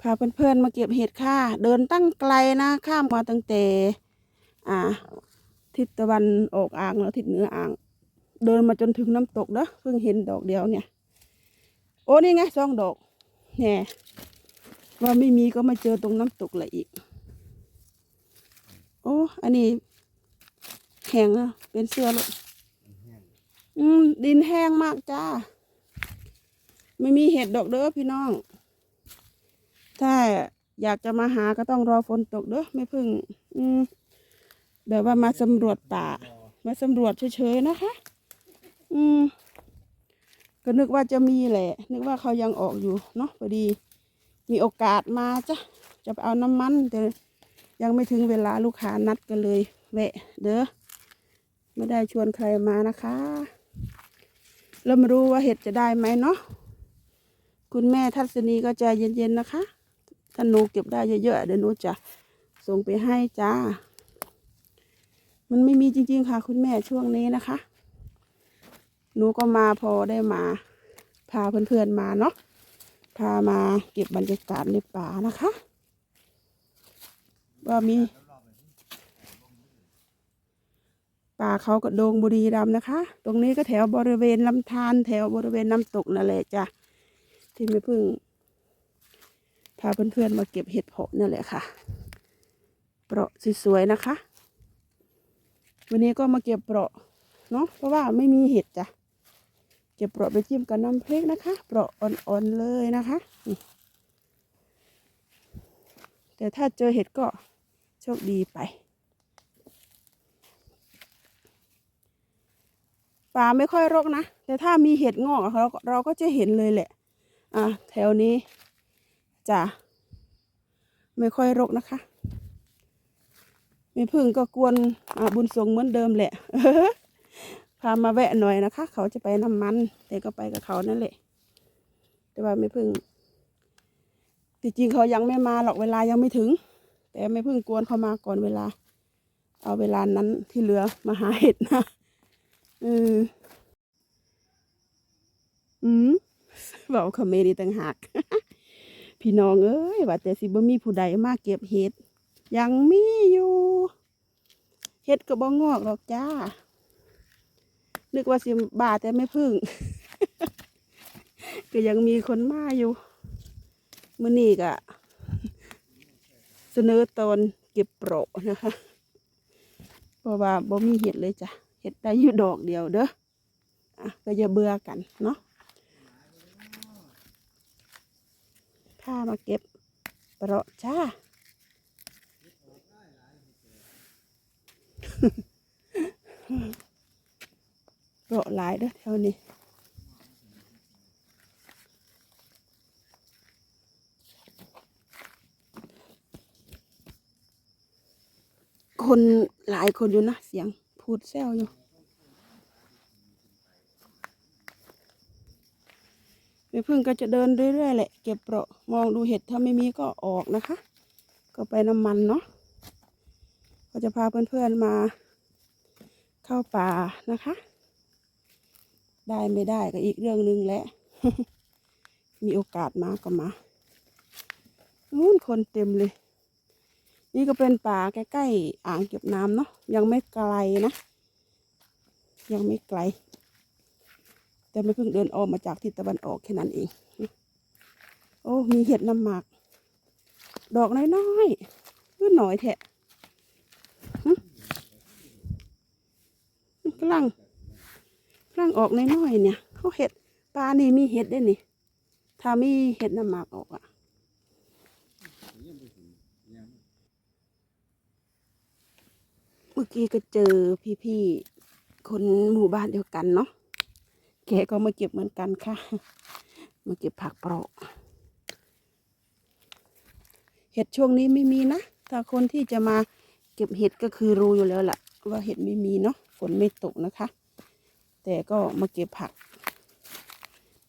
พาเพื่อนๆมาเก็บเห็ดค่ะ เดินตั้งไกลนะ ข้ามมาตั้งแต่อ่า ทิศตะวันออกอ่างแล้วทิศเหนืออ่าง เดินมาจนถึงน้ำตกเด้อเพิ่งเห็นดอกเดียวเนี่ย โอ้นี่ไงสองดอกแหน่ว่าไม่มีก็มาเจอตรงน้ำตกละอีก โอ้อันนี้แข็งอะเป็นเสื้อเลยอืมดินแห้งมากจ้า ไม่มีเห็ดดอกเด้อพี่น้อง ถ้าอยากจะมาหาก็ต้องรอฝนตกเด้อไม่พึ่ง อืมแบบว่ามาสำรวจป่า มาสำรวจเฉยๆนะคะ อืม ก็นึกว่าจะมีแหละ นึกว่าเขายังออกอยู่เนาะพอดี มีโอกาสมาจ้ะจะไปเอาน้ำมัน แต่ยังไม่ถึงเวลาลูกค้านัดกันเลยแวะ เด้อไม่ได้ชวนใครมานะคะเรามารู้ว่าเห็ดจะได้ไหมเนาะคุณแม่ทัศนีก็ใจเย็นๆนะคะ ถ้าหนูเก็บได้เยอะๆเดี๋ยวหนูจะส่งไปให้จ้า มันไม่มีจริง ๆ ค่ะ คุณแม่ช่วงนี้นะคะ หนูก็มาพอได้มา พาเพื่อนๆมาเนาะพามาเก็บบรรยากาศในป่านะคะ ว่ามี ป่าเขากระโดงบุรีรัมนะคะ ตรงนี้ก็แถวบริเวณลำธารแถวบริเวณน้ำตกนั่นแหละจ้ะที่ไม่พึ่ง พาเพื่อนๆมาเก็บเห็ดเพาะนั่แหละค่ะ เปราะสวยๆนะคะ วันนี้ก็มาเก็บเปราะเนาะเพราะว่าไม่มีเห็ดจ้ะเก็บเปราะไปจิ้มกับน้ำพริกนะคะ เปราะอ่อนๆเลยนะคะแต่ถ้าเจอเห็ดก็โชคดีไปป่าไม่ค่อยรกนะ แต่ถ้ามีเห็ดงอกเราเราก็จะเห็นเลยแหละ อะแถวนี้ จะไม่ค่อยรกนะคะไม่พึ่งก็กวนอาบุญสงเหมือนเดิมแหละพามาแวะหน่อยนะคะ เขาจะไปน้ำมัน แต่ก็ไปกับเขานั่นแหละ แต่ว่าไม่พึ่งจริงเขายังไม่มาหรอกเวลายังไม่ถึง แต่ไม่พึ่งกวนเขามาก่อนเวลา เอาเวลานั้นที่เหลือมาหาเห็ดนะเอออืมเบาคำเมรีต่างหาก พี่น้องเอ้ยว่าแต่สิบ่มีผู้ใดมาเก็บเห็ดยังมีอยู่เห็ดก็บ่งอกหรอกจ้า นึกว่าสิบาแต่ไม่พึ่ง ก็ยังมีคนมาอยู่มื่อนี้ก็เสนอตอนเก็บโปรนะคะเพราะว่าบ่มีเห็ดเลยจ้ะเห็ดได้อยู่ดอกเดียวเด้ออะก็อย่าเบื่อกันเนาะ พามาเก็บเปราะจ้าเปราะหลายเด้อแถวนี้คนหลายคนอยู่นะเสียงพูดแซวอยู่ แม่พึ่งก็จะเดินเรื่อยๆแหละเก็บเปราะมองดูเห็ดถ้าไม่มีก็ออกนะคะ ก็ไปน้ำมันเนาะก็จะพาเพื่อนๆมาเข้าป่านะคะ ได้ไม่ได้ก็อีกเรื่องหนึ่งแหละ มีโอกาสมาก็มานู้นคนเต็มเลย นี่ก็เป็นป่าใกล้ๆอ่างเก็บน้ำเนาะยังไม่ไกลนะ ยังไม่ไกล แต่ไม่เพิ่งเดินออกมาจากทิศตะวันออกแค่นั้นเอง โอ้ มีเห็ดน้ำหมาก ดอกน้อยๆก็หน่อยแทะกลังกลังออกน้อยๆเนี่ยเขาเห็ดปลานี่มีเห็ดด้วยนี่ ถ้ามีเห็ดน้ำหมากออกอะเมื่อกี้ก็เจอพี่ๆ คนหมู่บ้านเดียวกันเนาะ แกก็มาเก็บเหมือนกันค่ะ มาเก็บผักเปราะเห็ดช่วงนี้ไม่มีนะถ้าคนที่จะมาเก็บเห็ดก็คือรู้อยู่แล้วล่ะ ว่าเห็ดไม่มีเนาะฝนไม่ตกนะคะ แต่ก็มาเก็บผัก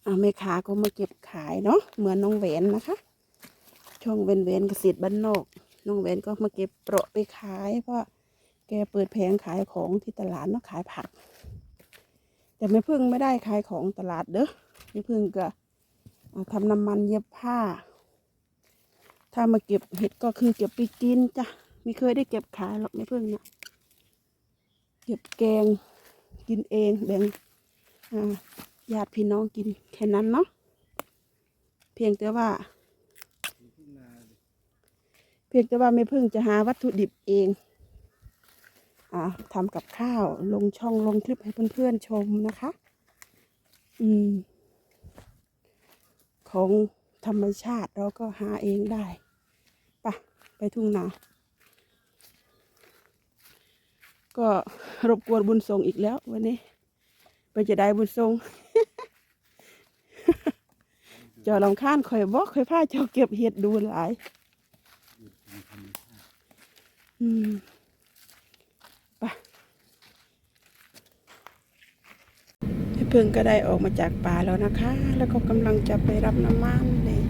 เอาแม่ค้าก็มาเก็บขายเนาะเหมือนน้องแหวนนะคะ ช่องเวนเวนเกษตรบ้านนอกน้องแหวนก็มาเก็บเปราะไปขาย เพราะแกเปิดแผงขายของที่ตลาดเนาะขายผัก แต่แม่พึ่งไม่ได้ขายของตลาดเด้อแม่พึ่งก็ทำน้ำมันเย็บผ้า ถ้ามาเก็บเห็ดก็คือเก็บไปกินจ้ะไม่เคยได้เก็บขายหรอกไม่พิ่งนะเก็บแกงกินเองแบ่งญาติพี่น้องกินแค่นั้นเนาะเพียงแต่ว่า เพียงแต่ว่าไม่พิ่งจะหาวัตถุดิบเอง ทำกับข้าวลงช่องลงคลิปให้เพื่อนๆชมนะคะ อืม ของธรรมชาติเราก็หาเองได้ไปะไปทุ่งนา ก็รบกวนบุญทรงอีกแล้ววันนี้ไปจะได้บุญทรงจอลำค้านคอยบอกคอยพาเจ้าเก็บเห็ดดูหลาย อืมไป พึ่งก็ได้ออกมาจากป่าแล้วนะคะ แล้วก็กำลังจะไปรับน้ำมันเลย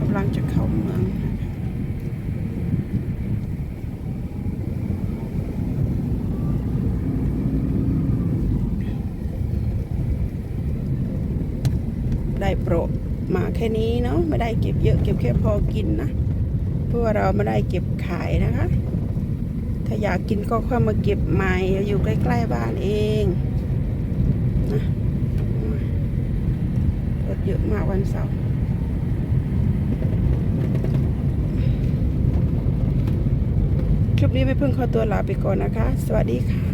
กำลังจะเข้าเมืองได้โปรมาแค่นี้เนาะไม่ได้เก็บเยอะเก็บแค่พอกินนะเพราะว่าเราไม่ได้เก็บขายนะคะ ถ้าอยากกินก็ค่อยมาเก็บใหม่อยู่ใกล้ ๆ บ้านเอง นะรถเยอะมากวันเสาร์คลิปนี้ไม่เพิ่งขอตัวลาไปก่อนนะคะ สวัสดีค่ะ